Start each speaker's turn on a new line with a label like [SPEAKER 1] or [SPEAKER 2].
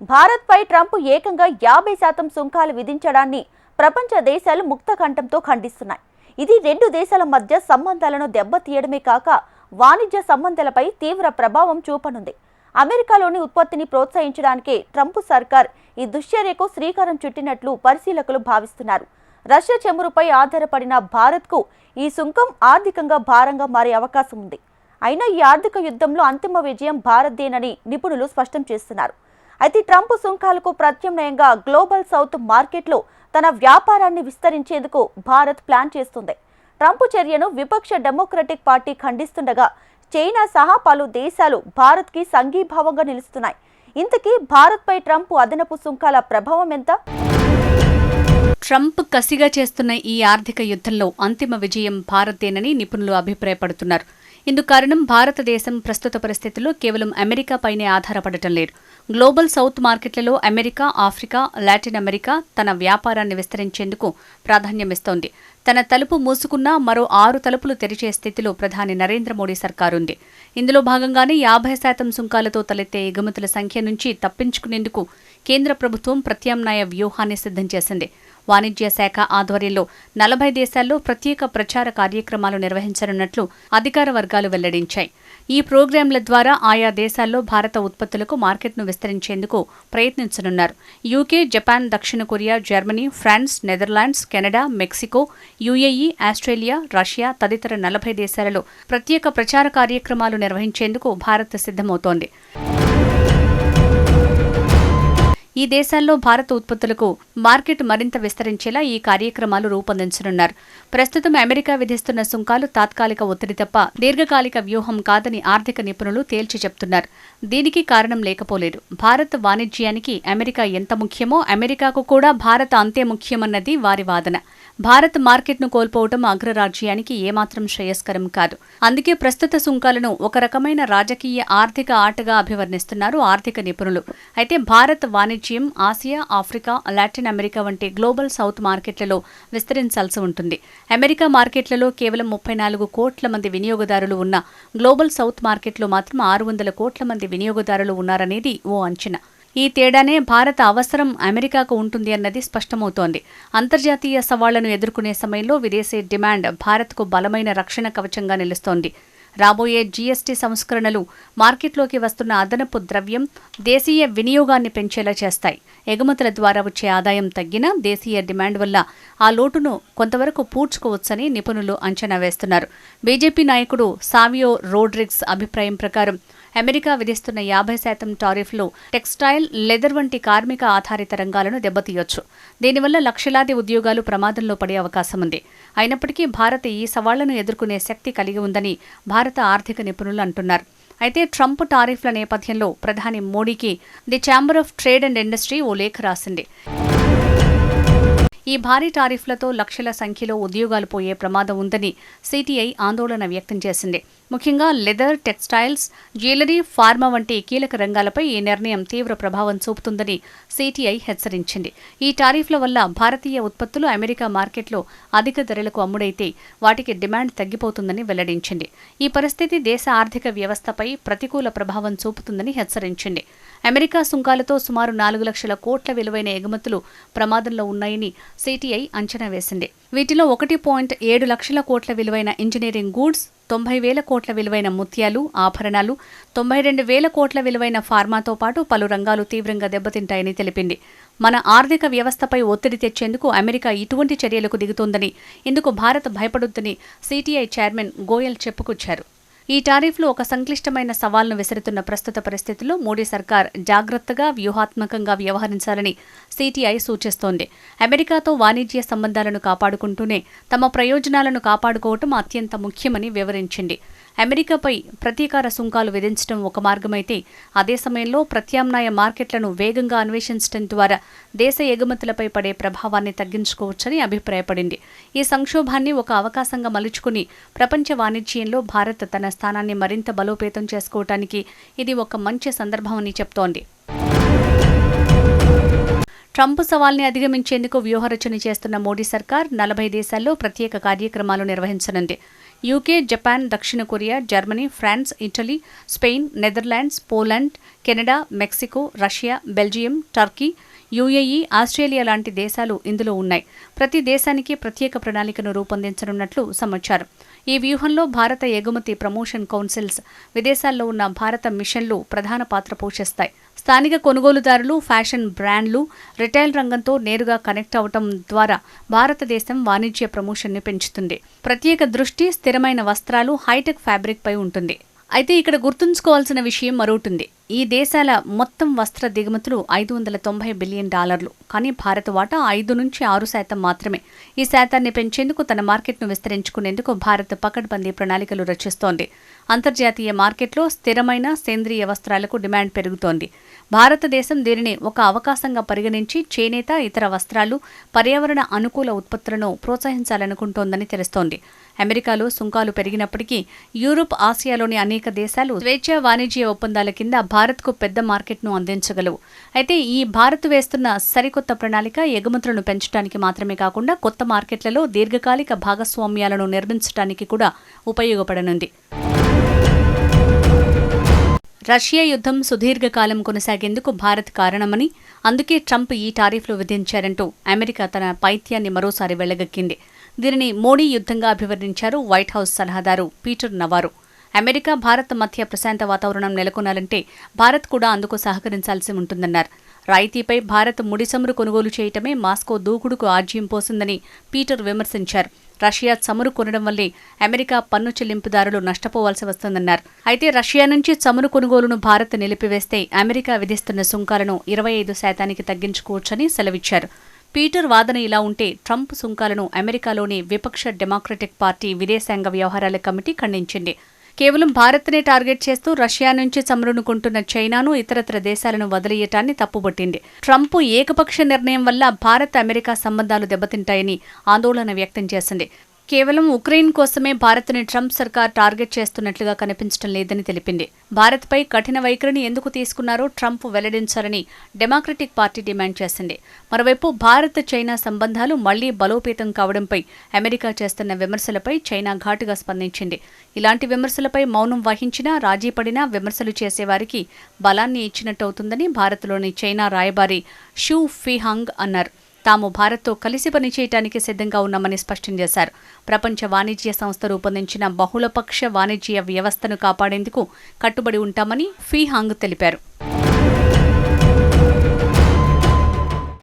[SPEAKER 1] భారత్పై ట్రంప్ ఏకంగా యాభై శాతం సుంకాలు విధించడాన్ని ప్రపంచ దేశాలు ముక్తకంఠంతో ఖండిస్తున్నాయి. ఇది రెండు దేశాల మధ్య సంబంధాలను దెబ్బతీయడమే కాక వాణిజ్య సంబంధాలపై తీవ్ర ప్రభావం చూపనుంది. అమెరికాలోని ఉత్పత్తిని ప్రోత్సహించడానికే ట్రంప్ సర్కార్ ఈ దుశ్చర్యకు శ్రీకారం చుట్టినట్లు పరిశీలకులు భావిస్తున్నారు. రష్యా చమురుపై ఆధారపడిన భారత్కు ఈ సుంకం ఆర్థికంగా భారంగా మారే అవకాశం ఉంది అయినా ఈ ఆర్థిక యుద్ధంలో అంతిమ విజయం భారత్దేనని నిపుణులు స్పష్టం చేస్తున్నారు. అయితే ట్రంప్ సుంకాలకు ప్రత్యామ్నాయంగా గ్లోబల్ సౌత్ మార్కెట్లో తన వ్యాపారాన్ని విస్తరించేందుకు భారత్ ప్లాన్ చేస్తుంది. ట్రంప్ చర్యను విపక్ష డెమోక్రటిక్ పార్టీ ఖండిస్తుండగా చైనా సహా పలు దేశాలు భారత్కి సంఘీభావంగా నిలుస్తున్నాయి. ఇంతకీ భారత్పై ట్రంప్ అదనపు సుంకాల ప్రభావం ఎంత?
[SPEAKER 2] ట్రంప్ కసిగా చేస్తున్న ఈ ఆర్థిక యుద్ధంలో అంతిమ విజయం భారతేనని నిపుణులు అభిప్రాయపడుతున్నారు. ఇందుకు కారణం భారతదేశం ప్రస్తుత పరిస్థితుల్లో కేవలం అమెరికాపైనే ఆధారపడటం లేదు. గ్లోబల్ సౌత్ మార్కెట్లలో అమెరికా ఆఫ్రికా లాటిన్ అమెరికా తన వ్యాపారాన్ని విస్తరించేందుకు ప్రాధాన్యమిస్తోంది. తన తలుపు మూసుకున్నా మరో ఆరు తలుపులు తెరిచే స్థితిలో ప్రధాని నరేంద్ర మోడీ సర్కారుంది. ఇందులో భాగంగానే యాభై శాతం సుంకాలతో తలెత్తే ఎగుమతుల సంఖ్య నుంచి తప్పించుకునేందుకు కేంద్ర ప్రభుత్వం ప్రత్యామ్నాయ వ్యూహాన్ని సిద్ధం చేసింది. వాణిజ్య శాఖ ఆధ్వర్యంలో నలభై దేశాల్లో ప్రత్యేక ప్రచార కార్యక్రమాలు నిర్వహించనున్నట్లు అధికార వర్గాలు వెల్లడించాయి. ఈ ప్రోగ్రాంల ద్వారా ఆయా దేశాల్లో భారత ఉత్పత్తులకు మార్కెట్ను విస్తరించేందుకు ప్రయత్నించనున్నారు. యూకే జపాన్ దక్షిణ Korea Germany France Netherlands Canada Mexico UAE Australia Russia తదితర నలభై దేశాలలో ప్రత్యేక ప్రచార కార్యక్రమాలు నిర్వహించేందుకు భారత్ సిద్ధమవుతోంది. ఈ దేశాల్లో భారత ఉత్పత్తులకు మార్కెట్ మరింత విస్తరించేలా ఈ కార్యక్రమాలు రూపొందించనున్నారు. ప్రస్తుతం అమెరికా విధిస్తున్న సుంకాలు తాత్కాలిక ఒత్తిడి తప్ప దీర్ఘకాలిక వ్యూహం కాదని ఆర్థిక నిపుణులు తేల్చి చెప్తున్నారు. దీనికి కారణం లేకపోలేదు. భారత్ వాణిజ్యానికి అమెరికా ఎంత ముఖ్యమో అమెరికాకు కూడా భారత్ అంతే ముఖ్యమన్నది వారి వాదన. భారత్ మార్కెట్ను కోల్పోవటం అగ్రరాజ్యానికి ఏమాత్రం శ్రేయస్కరం కాదు. అందుకే ప్రస్తుత సుంకాలను ఒక రకమైన రాజకీయ ఆర్థిక ఆటగా అభివర్ణిస్తున్నారు ఆర్థిక నిపుణులు. అయితే భారత్ వాణిజ్య ఆసియా ఆఫ్రికా లాటిన్ అమెరికా వంటి గ్లోబల్ సౌత్ మార్కెట్లలో విస్తరించాల్సి ఉంటుంది. అమెరికా మార్కెట్లలో కేవలం ముప్పై నాలుగు కోట్ల మంది వినియోగదారులు ఉన్న గ్లోబల్ సౌత్ మార్కెట్లో మాత్రం ఆరు వందల కోట్ల మంది వినియోగదారులు ఉన్నారనేది ఓ అంచనా. ఈ తేడానే భారత అవసరం అమెరికాకు ఉంటుంది అన్నది స్పష్టమవుతోంది. అంతర్జాతీయ సవాళ్ళను ఎదుర్కొనే సమయంలో విదేశీ డిమాండ్ భారత్కు బలమైన రక్షణ కవచంగా నిలుస్తోంది. రాబోయే జీఎస్టీ సంస్కరణలు మార్కెట్లోకి వస్తున్న అదనపు ద్రవ్యం దేశీయ వినియోగాన్ని పెంచేలా చేస్తాయి. ఎగుమతుల ద్వారా వచ్చే ఆదాయం తగ్గినా దేశీయ డిమాండ్ వల్ల ఆ లోటును కొంతవరకు పూడ్చుకోవచ్చని నిపుణులు అంచనా వేస్తున్నారు. బీజేపీ నాయకుడు సావియో రోడ్రిగ్స్ అభిప్రాయం ప్రకారం అమెరికా విధిస్తున్న యాభై శాతం టారిఫ్లు టెక్స్టైల్ లెదర్ వంటి కార్మిక ఆధారిత రంగాలను దెబ్బతీయొచ్చు. దీనివల్ల లక్షలాది ఉద్యోగాలు ప్రమాదంలో పడే అవకాశం ఉంది. అయినప్పటికీ భారత్ ఈ సవాళ్ళను ఎదుర్కొనే శక్తి కలిగి ఉందని భారత ఆర్థిక నిపుణులు అంటున్నారు. అయితే ట్రంప్ టారిఫ్ల నేపథ్యంలో ప్రధాని మోడీకి the chamber of trade and industry ఓ లేఖ రాసింది. ఈ భారీ టారిఫ్లతో లక్షల సంఖ్యలో ఉద్యోగాలు పోయే ప్రమాదం ఉందని సిటిఐ ఆందోళన వ్యక్తం చేసింది. ముఖ్యంగా లెదర్ టెక్స్టైల్స్ జ్యువెలరీ ఫార్మా వంటి కీలక రంగాలపై ఈ నిర్ణయం తీవ్ర ప్రభావం చూపుతుందని సిటిఐ హెచ్చరించింది. ఈ టారిఫ్ల వల్ల భారతీయ ఉత్పత్తులు అమెరికా మార్కెట్లో అధిక ధరలకు అమ్ముడైతే వాటికి డిమాండ్ తగ్గిపోతుందని వెల్లడించింది. ఈ పరిస్థితి దేశ ఆర్థిక వ్యవస్థపై ప్రతికూల ప్రభావం చూపుతుందని హెచ్చరించింది. అమెరికా సుంకాలతో సుమారు నాలుగు లక్షల కోట్ల విలువైన ఎగుమతులు ప్రమాదంలో ఉన్నాయని సిటిఐ అంచనా వేసింది. వీటిలో ఒకటి పాయింట్ ఏడు లక్షల కోట్ల విలువైన ఇంజనీరింగ్ గూడ్స్ తొంభై వేల కోట్ల విలువైన ముత్యాలు ఆభరణాలు తొంభై రెండు వేల కోట్ల విలువైన ఫార్మాతో పాటు పలు రంగాలు తీవ్రంగా దెబ్బతింటాయని తెలిపింది. మన ఆర్థిక వ్యవస్థపై ఒత్తిడి తెచ్చేందుకు అమెరికా ఇటువంటి చర్యలకు దిగుతోందని ఇందుకు భారత్ భయపడొద్దని సిటిఐ చైర్మన్ గోయల్ చెప్పుకొచ్చారు. ఈ టారిఫ్లు ఒక సంక్లిష్టమైన సవాల్ను విసురుతున్న ప్రస్తుత పరిస్థితుల్లో మోడీ సర్కార్ జాగ్రత్తగా వ్యూహాత్మకంగా వ్యవహరించాలని సిటిఐ సూచిస్తోంది. అమెరికాతో వాణిజ్య సంబంధాలను కాపాడుకుంటూనే తమ ప్రయోజనాలను కాపాడుకోవటం అత్యంత ముఖ్యమని వివరించింది. అమెరికాపై ప్రతీకార సుంకాలు విధించడం ఒక మార్గమైతే అదే సమయంలో ప్రత్యామ్నాయ మార్కెట్లను వేగంగా అన్వేషించడం ద్వారా దేశ ఎగుమతులపై పడే ప్రభావాన్ని తగ్గించుకోవచ్చని అభిప్రాయపడింది. ఈ సంక్షోభాన్ని ఒక అవకాశంగా మలుచుకుని ప్రపంచ వాణిజ్యంలో భారత్ తన స్థానాన్ని మరింత బలోపేతం చేసుకోవటానికి ఇది ఒక మంచి సందర్భమని చెప్తోంది. ట్రంప్ సవాల్ని అధిగమించేందుకు వ్యూహరచన చేస్తున్న మోడీ సర్కార్ నలభై దేశాల్లో ప్రత్యేక కార్యక్రమాలు నిర్వహించనుంది. యూకే జపాన్ దక్షిణ Korea Germany France Italy Spain Netherlands Poland Canada Mexico Russia Belgium Turkey UAE Australia లాంటి దేశాలు ఇందులో ఉన్నాయి. ప్రతి దేశానికి ప్రత్యేక ప్రణాళికను రూపొందించనున్నట్లు సమాచారం. ఈ వ్యూహంలో భారత ఎగుమతి ప్రమోషన్ కౌన్సిల్స్ విదేశాల్లో ఉన్న భారత మిషన్లు ప్రధాన పాత్ర పోషిస్తాయి. స్థానిక కొనుగోలుదారులు ఫ్యాషన్ బ్రాండ్లు రిటైల్ రంగంతో నేరుగా కనెక్ట్ అవటం ద్వారా భారతదేశం వాణిజ్య ప్రమోషన్ని పెంచుతుంది. ప్రత్యేక దృష్టి స్థిరమైన వస్త్రాలు హైటెక్ ఫ్యాబ్రిక్ పై ఉంటుంది. అయితే ఇక్కడ గుర్తుంచుకోవాల్సిన విషయం మరోటుంది ఈ దేశాల మొత్తం వస్త్ర దిగుమతులు ఐదు వందల తొంభై బిలియన్ డాలర్లు. కానీ భారత్ వాటా ఐదు నుంచి ఆరు శాతం మాత్రమే. ఈ శాతాన్ని పెంచేందుకు తన మార్కెట్ను విస్తరించుకునేందుకు భారత్ పకడ్బందీ ప్రణాళికలు రచిస్తోంది. అంతర్జాతీయ మార్కెట్లో స్థిరమైన సేంద్రియ వస్త్రాలకు డిమాండ్ పెరుగుతోంది. భారతదేశం దీనిని ఒక అవకాశంగా పరిగణించి చేనేత ఇతర వస్త్రాలు పర్యావరణ అనుకూల ఉత్పత్తులను ప్రోత్సహించాలనుకుంటోందని తెలుస్తోంది. అమెరికాలో సుంకాలు పెరిగినప్పటికీ యూరోప్ ఆసియాలోని అనేక దేశాలు స్వేచ్ఛ వాణిజ్య ఒప్పందాల కింద భారత్కు పెద్ద మార్కెట్ను అందించగలవు. అయితే ఈ భారత్ వేస్తున్న సరికొత్త ప్రణాళిక ఎగుమతులను పెంచడానికి మాత్రమే కాకుండా కొత్త మార్కెట్లలో దీర్ఘకాలిక భాగస్వామ్యాలను నిర్మించడానికి కూడా ఉపయోగపడనుంది. రష్యా యుద్ధం సుదీర్ఘకాలం కొనసాగేందుకు భారత్ కారణమని అందుకే ట్రంప్ ఈ టారిఫ్లు విధించారంటూ అమెరికా తన పైత్యాన్ని మరోసారి వెళ్ళగక్కింది దీనిని మోడీ యుద్ధంగా అభివర్ణించారు వైట్ హౌస్ సలహాదారు పీటర్ నవారు. అమెరికా భారత్ మధ్య ప్రశాంత వాతావరణం నెలకొనాలంటే భారత్ కూడా అందుకు సహకరించాల్సి ఉంటుందన్నారు. రాయితీపై భారత్ ముడిసమురు కొనుగోలు చేయటమే మాస్కో దూకుడుకు ఆజ్యం పోసిందని పీటర్ విమర్శించారు. రష్యా చమురు కొనడం వల్లే అమెరికా పన్ను చెల్లింపుదారులు నష్టపోవాల్సి వస్తుందన్నారు. అయితే రష్యా నుంచి చమురు కొనుగోలును భారత్ నిలిపివేస్తే అమెరికా విధిస్తున్న సుంకాలను ఇరవై ఐదు శాతానికి తగ్గించుకోవచ్చని సెలవిచ్చారు. పీటర్ వాదన ఇలా ఉంటే ట్రంప్ సుంకాలను అమెరికాలోని విపక్ష డెమోక్రటిక్ పార్టీ విదేశాంగ వ్యవహారాల కమిటీ ఖండించింది. కేవలం భారత్నే టార్గెట్ చేస్తూ రష్యా నుంచి చమురునుకుంటున్న చైనాను ఇతరత్ర దేశాలను వదిలేయటాన్ని తప్పుబట్టింది. ట్రంప్ ఏకపక్ష నిర్ణయం వల్ల భారత్ అమెరికా సంబంధాలు దెబ్బతింటాయని ఆందోళన వ్యక్తం చేసింది. కేవలం ఉక్రెయిన్ కోసమే భారత్ని ట్రంప్ సర్కార్ టార్గెట్ చేస్తున్నట్లుగా కనిపించడం లేదని తెలిపింది. భారత్పై కఠిన వైఖరిని ఎందుకు తీసుకున్నారో ట్రంప్ వెల్లడించాలని డెమోక్రటిక్ పార్టీ డిమాండ్ చేసింది. మరోవైపు భారత్ చైనా సంబంధాలు మళ్ళీ బలోపేతం కావడంపై అమెరికా చేస్తున్న విమర్శలపై చైనా ఘాటుగా స్పందించింది. ఇలాంటి విమర్శలపై మౌనం వహించినా రాజీ పడినా విమర్శలు చేసేవారికి బలాన్ని ఇచ్చినట్టవుతుందని భారత్లోని చైనా రాయబారి షూ ఫిహాంగ్ అన్నారు. తాము భారత్తో కలిసి పనిచేయటానికి సిద్ధంగా ఉన్నామని స్పష్టం చేశారు. ప్రపంచ వాణిజ్య సంస్థ రూపొందించిన బహుళపక్ష వాణిజ్య వ్యవస్థను కాపాడేందుకు కట్టుబడి ఉంటామని ఫీహాంగ్ తెలిపారు.